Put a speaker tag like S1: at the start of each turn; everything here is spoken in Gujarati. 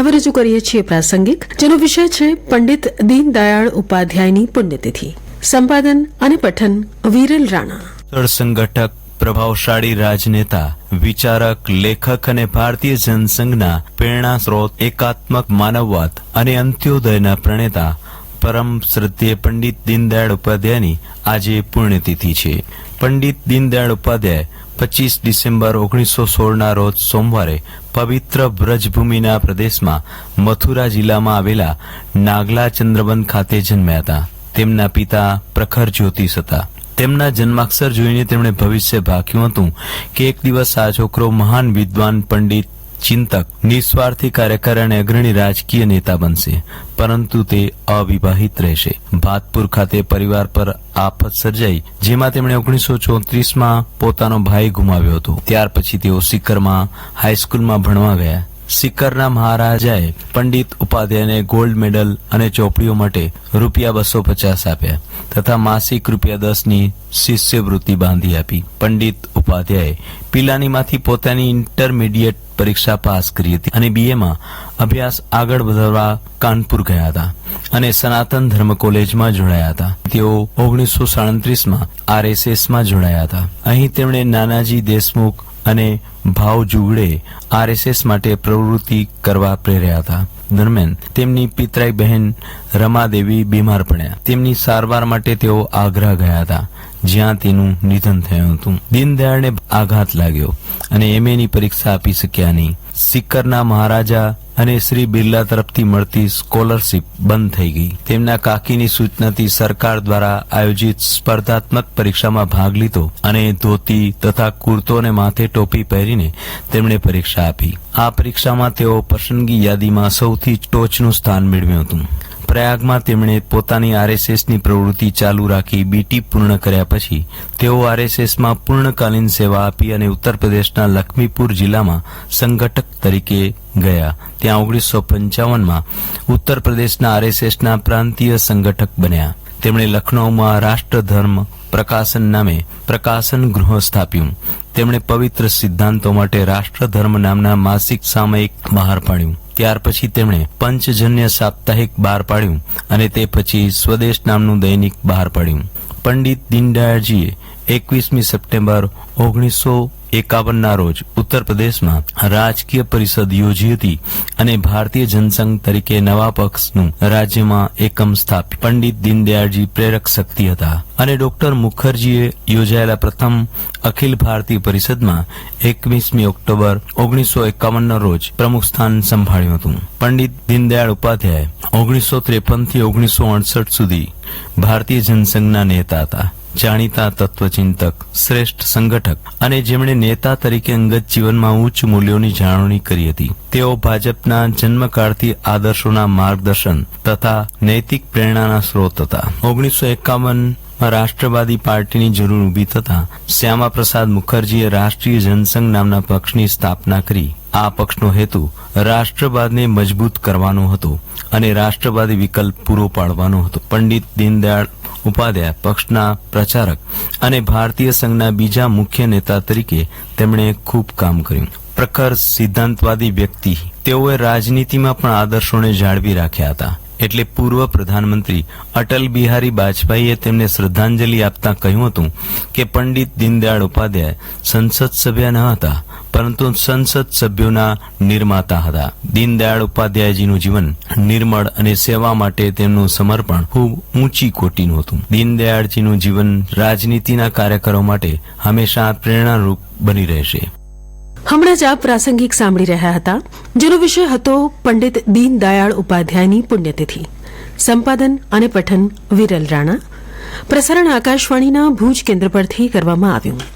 S1: હવે રજૂ કરીએ છીએ પ્રાસંગિક, જેનો વિષય છે પંડિત દીનદયાળ ઉપાધ્યાયની પુણ્યતિથિ. સંપાદન અને પઠન વિરલ રાણા.
S2: સંગઠક, પ્રભાવશાળી રાજનેતા, વિચારક, લેખક અને ભારતીય જનસંઘના પ્રેરણા સ્ત્રોત, એકાત્મક માનવવાદ અને અંત્યોદયના પ્રણેતા પરમ શ્રદ્ધેય પંડિત દીનદયાળ ઉપાધ્યાયની આજે પુણ્યતિથિ છે. પંડિત દીનદયાળ ઉપાધ્યાય પચીસ ડિસેમ્બર ઓગણીસો સોળના રોજ સોમવારે પવિત્ર બ્રજભૂમિના પ્રદેશમાં મથુરા જિલ્લામાં આવેલા નાગલા ચંદ્રબન ખાતે જન્મ્યા હતા. તેમના પિતા પ્રખર જ્યોતિષ હતા. તેમના જન્માક્ષર જોઈને તેમણે ભવિષ્ય ભાખ્યું હતું કે એક દિવસ આ છોકરો મહાન વિદ્વાન પંડિત ચિંતક, નિસ્વાર્થી કાર્યકર અને અગ્રણી રાજકીય નેતા બનશે. પરંતુ તે અવિવાહિત રહેશે. ભાતપુર ખાતે પરિવાર પર આફત સર્જાઈ, જેમાં તેમણે ઓગણીસો ચોત્રીસમાં પોતાનો ભાઈ ગુમાવ્યો હતો. ત્યાર પછી તેઓ સિકરમાં હાઈસ્કૂલમાં ભણવા ગયા. સિકરના મહારાજાએ પંડિત ઉપાધ્યાયને ગોલ્ડ મેડલ અને ચોપડીઓ માટે રૂપિયા બસો પચાસ આપ્યા તથા માસિક રૂપિયા દસની શિષ્યવૃત્તિ બાંધી આપી. પંડિત ઉપાધ્યાયે પિલાનીમાંથી પોતાની ઇન્ટરમીડિયેટ પરીક્ષા પાસ કરી હતી અને બીએમાં અભ્યાસ આગળ વધારવા કાનપુર ગયા હતા અને સનાતન ધર્મ કોલેજમાં જોડાયા હતા. તેઓ ઓગણીસો સાડત્રીસમાં આરએસએસમાં જોડાયા હતા. અહીં તેમણે નાનાજી દેશમુખ અને ભાવ જુગડે આરએસએસ માટે પ્રવૃત્તિ કરવા પ્રેર્યા હતા. દરમિયાન તેમની પિતરાઈ બહેન રમાદેવી બીમાર પડ્યા. તેમની સારવાર માટે તેઓ આગ્રા ગયા હતા. જ્યાં તેનું નિધન થયું હતું. દીનદયાળને આઘાત લાગ્યો અને એમએની પરીક્ષા આપી શક્યા નહીં. સિક્કરના મહારાજા અને શ્રી બિરલા તરફથી મળતી સ્કોલરશીપ બંધ થઈ ગઈ. તેમના કાકીની સૂચનાથી સરકાર દ્વારા આયોજિત સ્પર્ધાત્મક પરીક્ષામાં ભાગ લીધો અને ધોતી તથા કુર્તો અને માથે ટોપી પહેરીને તેમણે પરીક્ષા આપી. આ પરીક્ષામાં તેઓ પસંદગી યાદીમાં સૌથી ટોચનું સ્થાન મેળવ્યું હતું. પ્રયાગમાં તેમણે પોતાની આરએસએસની પ્રવૃત્તિ ચાલુ રાખી બીટી પૂર્ણ કર્યા પછી તેઓ આરએસએસમાં પૂર્ણકાલીન સેવા આપી અને ઉત્તર પ્રદેશના લખમીપુર જિલ્લામાં સંગઠક તરીકે ગયા. ત્યાં ઓગણીસો પંચાવનમાં ઉત્તર પ્રદેશના આરએસએસના પ્રાંતીય સંગઠક બન્યા. તેમણે લખનૌમાં રાષ્ટ્રધર્મ પ્રકાશન નામે પ્રકાશન ગૃહ સ્થાપ્યું. તેમણે પવિત્ર સિદ્ધાંતો માટે રાષ્ટ્રધર્મ નામના માસિક સામયિક બહાર પાડ્યું. ત્યાર પછી તેમણે પંચજન્ય સાપ્તાહિક બહાર પાડ્યું અને તે પછી સ્વદેશ નામનું દૈનિક બહાર પાડ્યું. પંડિત દીનદયાળજીએ એકવીસમી સપ્ટેમ્બર ઓગણીસો એકાવનના રોજ ઉત્તર પ્રદેશમાં રાજકીય પરિષદ યોજી હતી અને ભારતીય જનસંઘ તરીકે નવા પક્ષનું રાજ્યમાં એકમ સ્થાપ્યું. પંડિત દીનદયાળજી પ્રેરક શક્તિ હતા અને ડોક્ટર મુખર્જીએ યોજાયેલા પ્રથમ અખિલ ભારતીય પરિષદમાં એકવીસમી ઓક્ટોબર ઓગણીસો એકાવનના રોજ પ્રમુખ સ્થાન સંભાળ્યું હતું. પંડિત દીનદયાળ ઉપાધ્યાય ઓગણીસો ત્રેપનથી ઓગણીસો અડસઠ સુધી ભારતીય જનસંઘના નેતા હતા. જાણીતા તત્વચિંતક, શ્રેષ્ઠ સંગઠક અને જેમણે નેતા તરીકે અંગત જીવનમાં ઉચ્ચ મૂલ્યોની જાળવણી કરી હતી. તેઓ ભાજપના જન્મકાળથી આદર્શોના માર્ગદર્શન તથા નૈતિક પ્રેરણાના સ્ત્રોત હતા. ઓગણીસો એકાવન રાષ્ટ્રવાદી પાર્ટીની જરૂર ઊભી થતા શ્યામા પ્રસાદ મુખર્જીએ રાષ્ટ્રીય જનસંઘ નામના પક્ષની સ્થાપના કરી. આ પક્ષનો હેતુ રાષ્ટ્રવાદને મજબૂત કરવાનો હતો અને રાષ્ટ્રવાદી વિકલ્પ પૂરો પાડવાનો હતો. પંડિત દીનદયાળ ઉપાધ્યાય પક્ષના પ્રચારક અને ભારતીય સંઘના બીજા મુખ્ય નેતા તરીકે તેમણે ખૂબ કામ કર્યું. પ્રખર સિદ્ધાંતવાદી વ્યક્તિ તેઓએ રાજનીતિમાં પણ આદર્શોને જાળવી રાખ્યા હતા. એટલે પૂર્વ પ્રધાનમંત્રી અટલ બિહારી વાજપેયીએ તેમને શ્રદ્ધાંજલિ આપતા કહ્યું હતું કે પંડિત દીનદયાળ ઉપાધ્યાય સંસદ સભ્ય ન હતા પરંતુ સંસદ સભ્યોના નિર્માતા હતા. દીનદયાળ ઉપાધ્યાયજીનું જીવન, નિર્મળ અને સેવા માટે તેમનું સમર્પણ ખૂબ ઊંચી કોટીનું હતું. દીનદયાળજીનું જીવન રાજનીતિના કાર્યકરો માટે હંમેશા પ્રેરણારૂપ બની રહેશે.
S1: હમણાં જ આપ પ્રાસંગિક સાંભળી રહ્યા હતા, જેનો વિષય હતો પંડિત દીનદયાળ ઉપાધ્યાયની પુણ્યતિથિ. સંપાદન અને પઠન વિરલ રાણા. પ્રસારણ આકાશવાણીના ભુજ કેન્દ્ર પરથી કરવામાં આવ્યું.